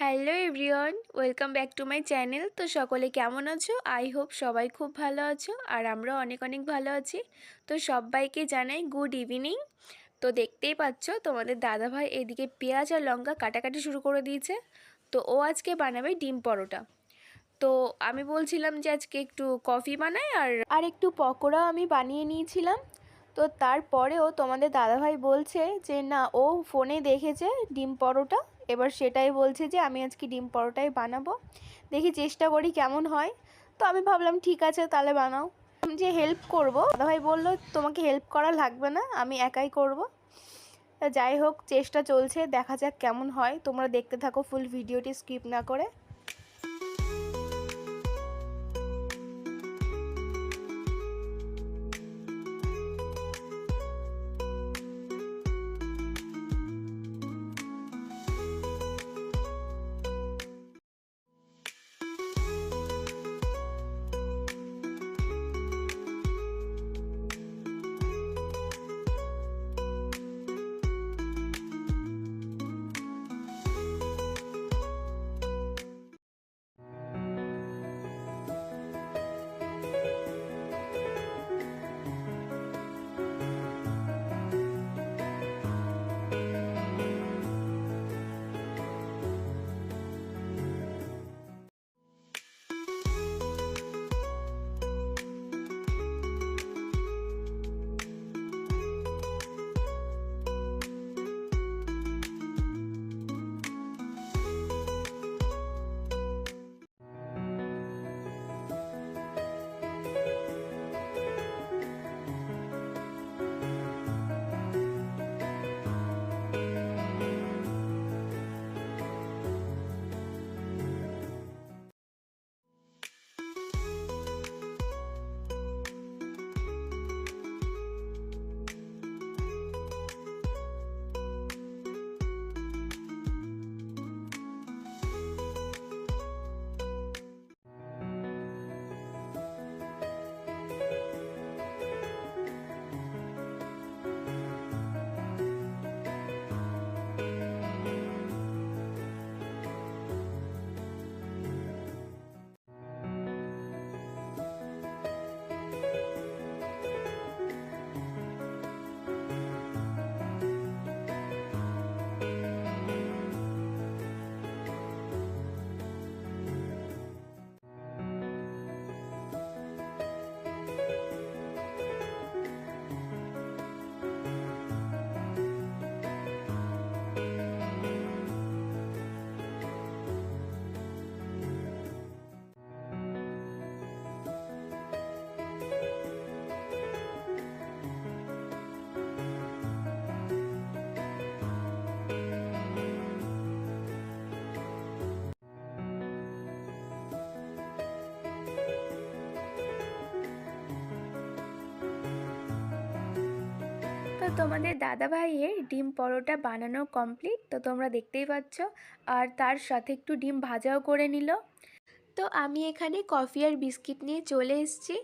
Hello everyone, welcome back to my channel. তো সকলে কেমন আছো? আই হোপ সবাই খুব ভালো আছো আর আমরা অনেক অনেক ভালো আছি। তো সবাইকে জানাই গুড ইভিনিং। তো দেখতেই পাচ্ছ, তোমাদের দাদাভাই এদিকে পেঁয়াজ আর লঙ্কা কাটাকাটি শুরু করে দিয়েছে। তো ও আজকে বানাবে ডিম পরোটা। তো আমি বলছিলাম যে আজকে একটু কফি বানাই আর আর একটু পকোড়াও আমি বানিয়ে নিয়েছিলাম। তো তারপরেও তোমাদের দাদাভাই বলছে যে না, ও ফোনে দেখেছে ডিম পরোটা। এবার সেটাই বলছে যে আমি আজকে ডিম পরোটাই বানাবো। দেখি চেষ্টা করি কেমন হয়। তো আমি ভাবলাম, ঠিক আছে, তাহলে বানাও। যে হেল্প করব, দাদাভাই বলল, তোমাকে হেল্প করা লাগবে না, আমি একাই করব। যাই হোক, চেষ্টা চলছে, দেখা যাক কেমন হয়। তোমরা দেখতে থাকো ফুল ভিডিওটি স্কিপ না করে। তো তোমাদের দাদা ভাইয়ের ডিম পরোটা বানানো কমপ্লিট তো তোমরা দেখতেই পাচ্ছ। আর তার সাথে একটু ডিম ভাজাও করে নিল। তো আমি এখানে কফি আর বিস্কিট নিয়ে চলে এসেছি।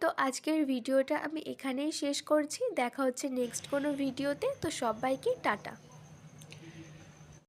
তো আজকের ভিডিওটা আমি এখানেই শেষ করছি। দেখা হচ্ছে নেক্সট কোনো ভিডিওতে। তো সবাইকে টাটা।